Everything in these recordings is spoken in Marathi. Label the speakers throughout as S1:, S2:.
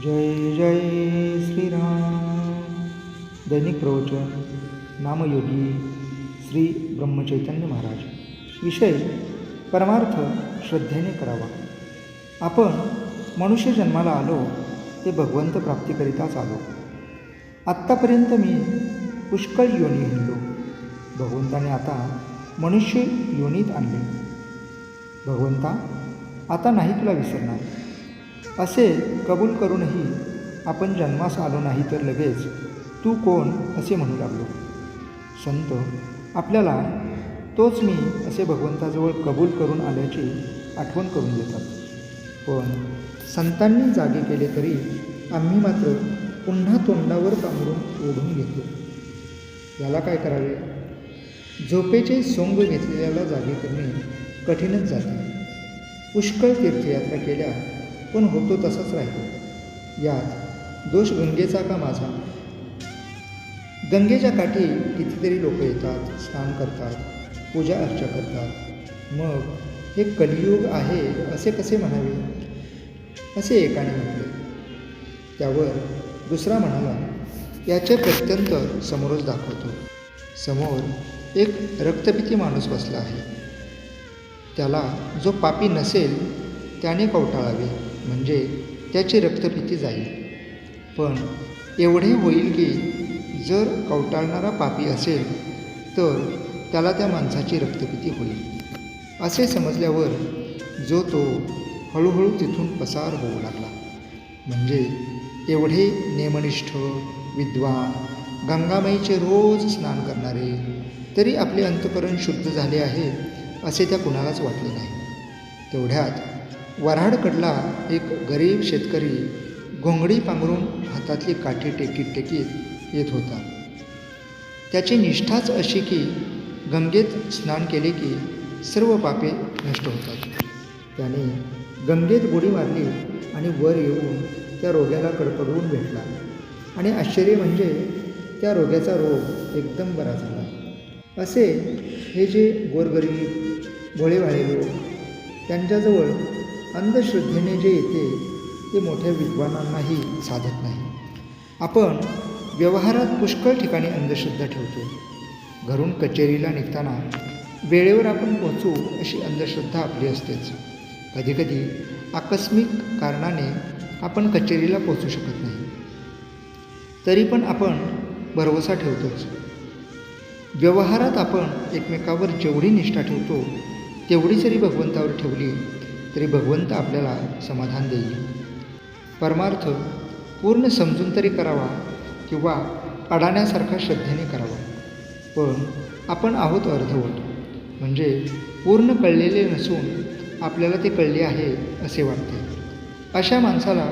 S1: जय जय श्रीराम। दैनिक प्रवचन नामयोगी श्री ब्रह्मचैतन्य महाराज। विषय परमार्थ श्रद्धेने करावा। आपण मनुष्य जन्माला आलो ते भगवंत प्राप्तीकरिताच आलो आत्तापर्यंत मी पुष्कळ योनी हिंडलो. भगवंताने आता मनुष्य योनीत आणले. भगवंता आता नाही तुला विसरणार. असे कबूल करूनही आपण जन्मास आलो नाही तर लगेच तू कोण असे म्हणू लागलो. संत आपल्याला तोच मी असे भगवंताजवळ कबूल करून आल्याची आठवण करून देतात. पण संतांनी जागे केले तरी आम्ही मात्र पुन्हा तोंडावर कांबरून ओढून घेतो. याला काय करावे? झोपेचे सोंग घेतलेल्याला जागे करणे कठीणच जाते. पुष्कळ तीर्थयात्रा केल्या पण होतो तसंच राहील. यात दोष गंगेचा का माझा? गंगेच्या काठी कितीतरी लोक येतात स्नान करतात पूजा अर्चा करतात. मग हे कलियुग आहे असे कसे म्हणावे? असे एकाने म्हटले. त्यावर दुसरा म्हणाला याचे प्रत्यंत समोरच दाखवतो. समोर एक रक्तपिती माणूस बसला आहे. त्याला जो पापी नसेल त्याने कवटाळावे. म्हणजे त्याची रक्तपिती जाईल. पण एवढे होईल की जर कवटाळणारा पापी असेल तर त्याला त्या माणसाची रक्तपिती होईल. असे समजल्यावर जो तो हळूहळू तिथून पसार होऊ लागला. म्हणजे एवढे नेमनिष्ठ विद्वान गंगामाईचे रोज स्नान करणारे तरी आपले अंतकरण शुद्ध झाले आहे असे त्या कुणालाच वाटले नाही. तेवढ्यात वऱ्हाडकडला एक गरीब शेतकरी घोंगडी पांघरून हातातली काठी टेकीत टेकीत येत होता. त्याची निष्ठाच अशी की गंगेत स्नान केले की सर्व पापे नष्ट होतात. त्याने गंगेत गोडी मारली आणि वर येऊन त्या रोग्याला कडकडवून भेटला. आणि आश्चर्य म्हणजे त्या रोग्याचा रोग एकदम बरा झाला. असे हे जे गोरगरीब भोळेवाळे लोक त्यांच्याजवळ अंधश्रद्धेने जे येते ते मोठ्या विद्वानांनाही साधत नाही. आपण व्यवहारात पुष्कळ ठिकाणी अंधश्रद्धा ठेवतो. घरून कचेरीला निघताना वेळेवर आपण पोहोचू अशी अंधश्रद्धा आपली असतेच. कधीकधी आकस्मिक कारणाने आपण कचेरीला पोहोचू शकत नाही. तरी पण आपण भरवसा ठेवतोच. व्यवहारात आपण एकमेकावर जेवढी निष्ठा ठेवतो तेवढी जरी भगवंतावर ठेवली तरी भगवंत आपल्याला समाधान देईल. परमार्थ पूर्ण समजून तरी करावा किंवा अडाण्यासारखा श्रद्धेने करावा. पण आपण आहोत अर्धवट. म्हणजे पूर्ण कळलेले नसून आपल्याला ते कळले आहे असे वाटते. अशा माणसाला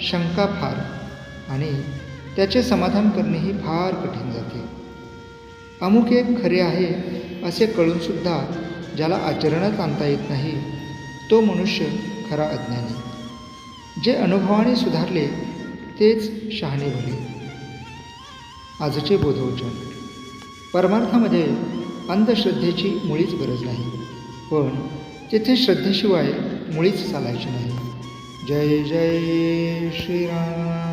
S1: शंका फार आणि त्याचे समाधान करणेही फार कठीण जाते. अमुक एक खरे आहे असे कळूनसुद्धा ज्याला आचरणात आणता येत नाही तो मनुष्य खरा अज्ञानी. जे अनुभवाने सुधारले तेच शहाणे भले आजचे बोधवचन. परमार्थामध्ये अंधश्रद्धेची मुळीच गरज नाही. पण तेथे श्रद्धेशिवाय मुळीच चालायचे नाही. जय जय श्रीराम.